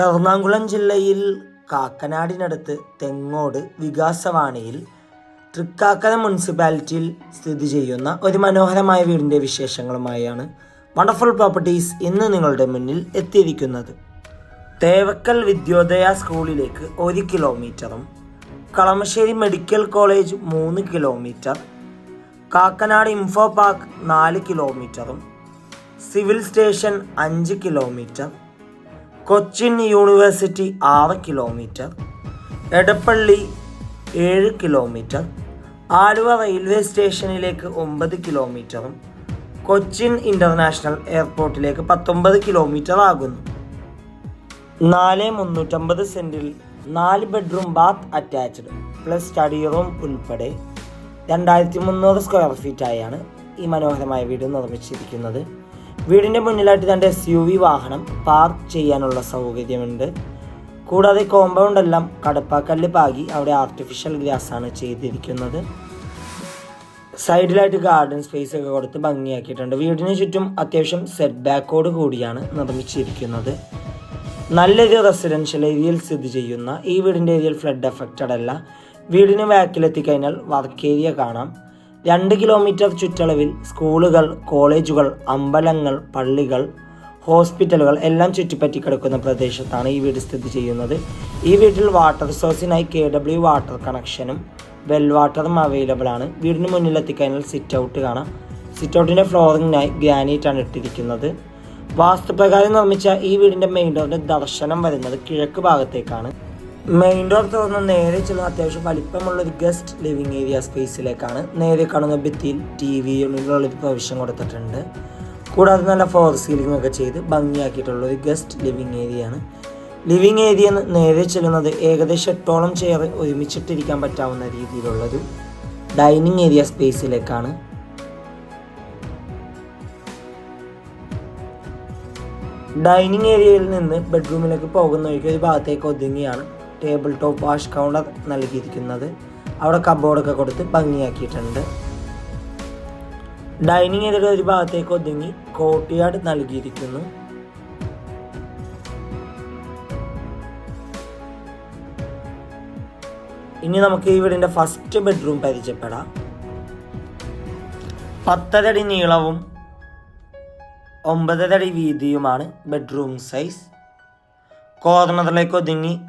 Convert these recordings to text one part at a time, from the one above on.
എറണാകുളം ജില്ലയിൽ കാക്കനാടിനടുത്ത് തെങ്ങോട് വികാസവാണിയിൽ തൃക്കാക്കര മുനിസിപ്പാലിറ്റിയിൽ സ്ഥിതി ചെയ്യുന്ന ഒരു മനോഹരമായ വീടിന്റെ വിശേഷങ്ങളുമായാണ് വണ്ടർഫുൾ പ്രോപ്പർട്ടീസ് ഇന്ന് നിങ്ങളുടെ മുന്നിൽ എത്തിയിരിക്കുന്നത്. തേവക്കൽ വിദ്യോദയ സ്കൂളിലേക്ക് ഒരു കിലോമീറ്ററും കളമശ്ശേരി മെഡിക്കൽ കോളേജ് മൂന്ന് കിലോമീറ്റർ കാക്കനാട് ഇൻഫോ പാർക്ക് നാല് കിലോമീറ്ററും സിവിൽ സ്റ്റേഷൻ അഞ്ച് കിലോമീറ്റർ കൊച്ചിൻ യൂണിവേഴ്സിറ്റി ആറ് കിലോമീറ്റർ എടപ്പള്ളി ഏഴ് കിലോമീറ്റർ ആലുവ റെയിൽവേ സ്റ്റേഷനിലേക്ക് ഒമ്പത് കിലോമീറ്ററും കൊച്ചിൻ ഇന്റർനാഷണൽ എയർപോർട്ടിലേക്ക് പത്തൊമ്പത് കിലോമീറ്റർ ആകുന്നു. നാല് മുന്നൂറ്റമ്പത് സെന്റിൽ നാല് bedroom bath attached plus study room ഉൾപ്പെടെ രണ്ടായിരത്തി മുന്നൂറ് സ്ക്വയർ ഫീറ്റായാണ് ഈ മനോഹരമായ വീട് നിർമ്മിച്ചിരിക്കുന്നത്. വീടിന്റെ മുന്നിലായിട്ട് തന്റെ എസ് യു വി വാഹനം പാർക്ക് ചെയ്യാനുള്ള സൗകര്യമുണ്ട്. കൂടാതെ കോമ്പൗണ്ട് എല്ലാം കടപ്പാക്കല്ല് പാകി അവിടെ ആർട്ടിഫിഷ്യൽ ഗ്രാസ് ആണ് ചെയ്തിരിക്കുന്നത്. സൈഡിലായിട്ട് ഗാർഡൻ സ്പേസ് ഒക്കെ കൊടുത്ത് ഭംഗിയാക്കിയിട്ടുണ്ട്. വീടിന് ചുറ്റും അത്യാവശ്യം സെറ്റ് ബാക്കോട് കൂടിയാണ് നിർമ്മിച്ചിരിക്കുന്നത്. നല്ലൊരു റെസിഡൻഷ്യൽ ഏരിയയിൽ സ്ഥിതി ചെയ്യുന്ന ഈ വീടിന്റെ ഏരിയയിൽ ഫ്ലഡ് എഫക്റ്റഡ് അല്ല. വീടിന് ബാക്കിലെത്തിക്കഴിഞ്ഞാൽ വർക്ക് ഏരിയ കാണാം. രണ്ട് കിലോമീറ്റർ ചുറ്റളവിൽ സ്കൂളുകൾ കോളേജുകൾ അമ്പലങ്ങൾ പള്ളികൾ ഹോസ്പിറ്റലുകൾ എല്ലാം ചുറ്റിപ്പറ്റി കിടക്കുന്ന പ്രദേശത്താണ് ഈ വീട് സ്ഥിതി ചെയ്യുന്നത്. ഈ വീട്ടിൽ വാട്ടർ സോഴ്സിനായി കെ ഡബ്ല്യു വാട്ടർ കണക്ഷനും വെൽ വാട്ടറും അവൈലബിൾ ആണ്. വീടിന് മുന്നിലെത്തിക്കഴിഞ്ഞാൽ സിറ്റ് ഔട്ട് കാണാം. സിറ്റ് ഔട്ടിന്റെ ഫ്ലോറിങ്ങിനായി ഗ്രാനൈറ്റ് ആണ് ഇട്ടിരിക്കുന്നത്. വാസ്തുപ്രകാരം നിർമ്മിച്ച ഈ വീടിന്റെ മെയിൻ ഡോറിന്റെ ദർശനം വരുന്നത് കിഴക്ക് ഭാഗത്തേക്കാണ്. മെയിൻ ഡോർ തുറന്ന് നേരെ ചെല്ലുന്ന അത്യാവശ്യം വലിപ്പമുള്ള ഒരു ഗസ്റ്റ് ലിവിങ് ഏരിയ സ്പേസിലേക്കാണ് നേരെ കാണുന്ന ഭിത്തിയിൽ ടി വി യൂണിറ്റുള്ളൊരു പ്രവിശ്യം കൊടുത്തിട്ടുണ്ട്. കൂടാതെ നല്ല ഫോർ സീലിംഗ് ഒക്കെ ചെയ്ത് ഭംഗിയാക്കിയിട്ടുള്ള ഒരു ഗസ്റ്റ് ലിവിങ് ഏരിയ ആണ്. ലിവിങ് ഏരിയ നേരെ ചെല്ലുന്നത് ഏകദേശം എട്ടോളം ചെയർ ഒരുമിച്ചിട്ടിരിക്കാൻ പറ്റാവുന്ന രീതിയിലുള്ളൊരു ഡൈനിങ് ഏരിയ സ്പേസിലേക്കാണ് ഡൈനിങ് ഏരിയയിൽ നിന്ന് ബെഡ്റൂമിലേക്ക് പോകുന്ന ഒരു ഭാഗത്തേക്ക് ഒതുങ്ങിയാണ് ടേബിൾ ടോപ്പ് വാഷ് കൗണ്ടർ നൽകിയിരിക്കുന്നത്. അവിടെ കബോർഡൊക്കെ കൊടുത്ത് ഭംഗിയാക്കിയിട്ടുണ്ട്. ഡൈനിങ് ഏരിയയുടെ ഒരു ഭാഗത്തേക്ക് ഒതുങ്ങി കോട്ടിയാട് നൽകിയിരിക്കുന്നു. ഇനി നമുക്ക് ഈ വീടിന്റെ ഫസ്റ്റ് ബെഡ്റൂം പരിചയപ്പെടാം. പത്തരടി നീളവും ഒമ്പതരടി വീതിയുമാണ് ബെഡ്റൂം സൈസ്. കോർണറിലേക്ക് ഒതുങ്ങി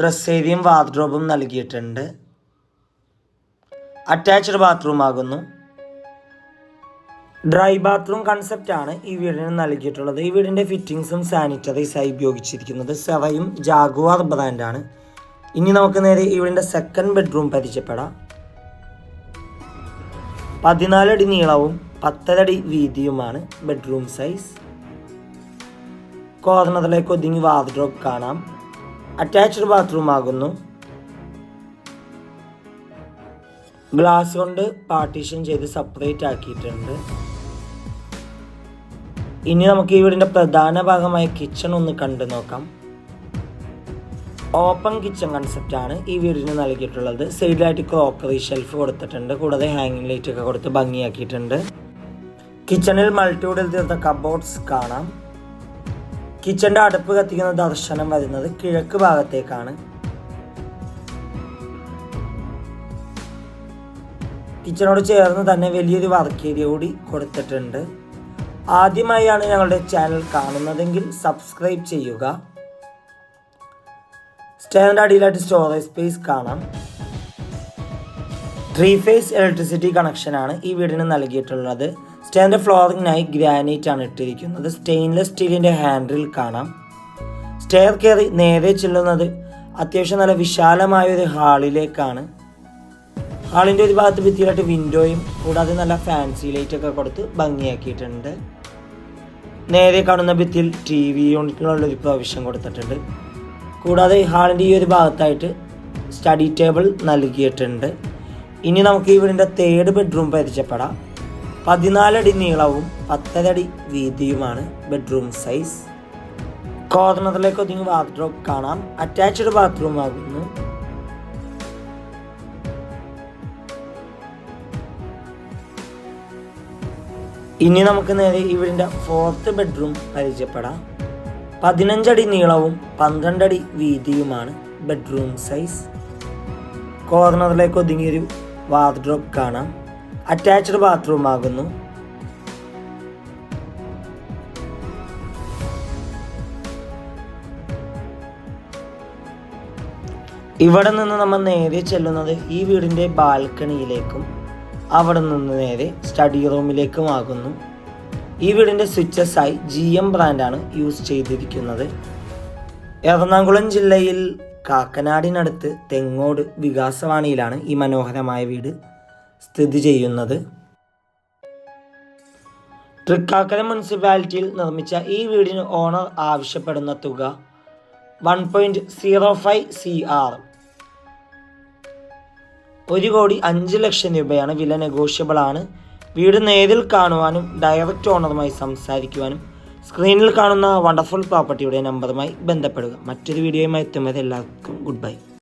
ഡ്രസ് ഏരിയയും വാർഡ്രോബും നൽകിയിട്ടുണ്ട്. അറ്റാച്ച്ഡ് ബാത്റൂം ആകുന്നു. ഡ്രൈ ബാത്റൂം കൺസെപ്റ്റ് ആണ് ഈ വീടിന് നൽകിയിട്ടുള്ളത്. ഈ വീടിന്റെ ഫിറ്റിങ്സും സാനിറ്ററീസായി ഉപയോഗിച്ചിരിക്കുന്നത് സെവയും ജാഗുവാർ ബ്രാൻഡാണ് ഇനി നമുക്ക് നേരെ ഈ വീടിന്റെ സെക്കൻഡ് ബെഡ്റൂം പരിചയപ്പെടാം. പതിനാലടി നീളവും പത്തരടി വീതിയുമാണ് ബെഡ്റൂം സൈസ് കോർണറിലേക്ക് ഒതുങ്ങി വാർഡ്രോബ് കാണാം. അറ്റാച്ച്ഡ് ബാത്റൂം ആകുന്നു. ഗ്ലാസ് കൊണ്ട് പാർട്ടീഷൻ ചെയ്ത് സെപ്പറേറ്റ് ആക്കിയിട്ടുണ്ട്. ഇനി നമുക്ക് ഈ വീടിന്റെ പ്രധാന ഭാഗമായ കിച്ചൺ ഒന്ന് കണ്ടു നോക്കാം. ഓപ്പൺ കിച്ചൺ കൺസെപ്റ്റ് ആണ് ഈ വീടിന് നൽകിയിട്ടുള്ളത്. സൈഡിലായിട്ട് ക്രോക്കറി ഷെൽഫ് കൊടുത്തിട്ടുണ്ട്. കൂടാതെ ഹാങ്ങിങ് ലൈറ്റ് ഒക്കെ കൊടുത്ത് ഭംഗിയാക്കിയിട്ടുണ്ട്. കിച്ചണിൽ മൾട്ടിവുഡിൽ തീർത്ത കബോർഡ്സ് കാണാം. കിച്ചന്റെ അടുപ്പ് കത്തിക്കുന്ന ദർശനം വരുന്നത് കിഴക്ക് ഭാഗത്തേക്കാണ്. കിച്ചണോട് ചേർന്ന് തന്നെ വലിയൊരു വർക്ക് ഏരിയ കൂടി കൊടുത്തിട്ടുണ്ട്. ആദ്യമായാണ് ഞങ്ങളുടെ ചാനൽ കാണുന്നതെങ്കിൽ സബ്സ്ക്രൈബ് ചെയ്യുക. സ്റ്റാൻഡ് അടിയിലായിട്ട് സ്റ്റോറേജ് സ്പേസ് കാണാം. ത്രീ ഫേസ് ഇലക്ട്രിസിറ്റി കണക്ഷനാണ് ഈ വീടിന് നൽകിയിട്ടുള്ളത്. സ്റ്റേറിന്റെ ഫ്ലോറിങ്ങിനായി ഗ്രാനൈറ്റ് ആണ് ഇട്ടിരിക്കുന്നത്. സ്റ്റെയിൻലെസ് സ്റ്റീലിന്റെ ഹാൻഡിൽ കാണാം. സ്റ്റെയർ കയറി നേരെ ചെല്ലുന്നത് അത്യാവശ്യം നല്ല വിശാലമായ ഒരു ഹാളിലേക്കാണ്. ഹാളിന്റെ ഒരു ഭാഗത്ത് ഭിത്തിയിലായിട്ട് വിൻഡോയും കൂടാതെ നല്ല ഫാൻസി ലൈറ്റ് ഒക്കെ കൊടുത്ത് ഭംഗിയാക്കിയിട്ടുണ്ട്. നേരെ കാണുന്ന ഭിത്തിയിൽ ടി വി യൂണിറ്റിനുള്ള ഒരു പ്രാവശ്യം കൊടുത്തിട്ടുണ്ട്. കൂടാതെ ഹാളിന്റെ ഈ ഒരു ഭാഗത്തായിട്ട് സ്റ്റഡി ടേബിൾ നൽകിയിട്ടുണ്ട്. ഇനി നമുക്ക് ഈ വീടിന്റെ തേർഡ് ബെഡ്റൂം പരിചയപ്പെടാം. പതിനാലടി നീളവും പത്തരടി വീതിയുമാണ് ബെഡ്റൂം സൈസ് കോർണറിലേക്ക് ഒതുങ്ങി ബാത്റൂം കാണാം. അറ്റാച്ച്ഡ് ബാത്റൂം ആകുന്നു. ഇനി നമുക്ക് നേരെ ഇവരിന്റെ ഫോർത്ത് ബെഡ്റൂം പരിചയപ്പെടാം. പതിനഞ്ചടി നീളവും പന്ത്രണ്ടടി വീതിയുമാണ് ബെഡ്റൂം സൈസ് കോർണറിലേക്ക് ഒതുങ്ങിയൊരു വാർഡ്രോബ് കാണാം. അറ്റാച്ച്ഡ് ബാത്റൂം ആകുന്നു. ഇവിടെ നിന്ന് നമ്മൾ നേരെ ചെല്ലുന്നത് ഈ വീടിന്റെ ബാൽക്കണിയിലേക്കും അവിടെ നിന്ന് നേരെ സ്റ്റഡി റൂമിലേക്കും ആകുന്നു. ഈ വീടിന്റെ സ്വിച്ചസായി ജി എം ബ്രാൻഡാണ് യൂസ് ചെയ്തിരിക്കുന്നത്. എറണാകുളം ജില്ലയിൽ കാക്കനാടിനടുത്ത് തെങ്ങോട് വികാസവാണിയിലാണ് ഈ മനോഹരമായ വീട് സ്ഥിതി ചെയ്യുന്നത്. തൃക്കാക്കര മുനിസിപ്പാലിറ്റിയിൽ നിർമ്മിച്ച ഈ വീടിന് ഓണർ ആവശ്യപ്പെടുന്ന തുക one point zero five C R. ഒരു കോടി അഞ്ച് ലക്ഷം രൂപയാണ് വില നെഗോഷ്യബിൾ ആണ് വീട് നേരിൽ കാണുവാനും ഡയറക്റ്റ് ഓണറുമായി സംസാരിക്കുവാനും സ്ക്രീനിൽ കാണുന്ന വണ്ടർഫുൾ പ്രോപ്പർട്ടിയുടെ നമ്പറുമായി ബന്ധപ്പെടുക. മറ്റൊരു വീഡിയോയുമായി എത്തുമ്പോൾ എല്ലാവർക്കും ഗുഡ് ബൈ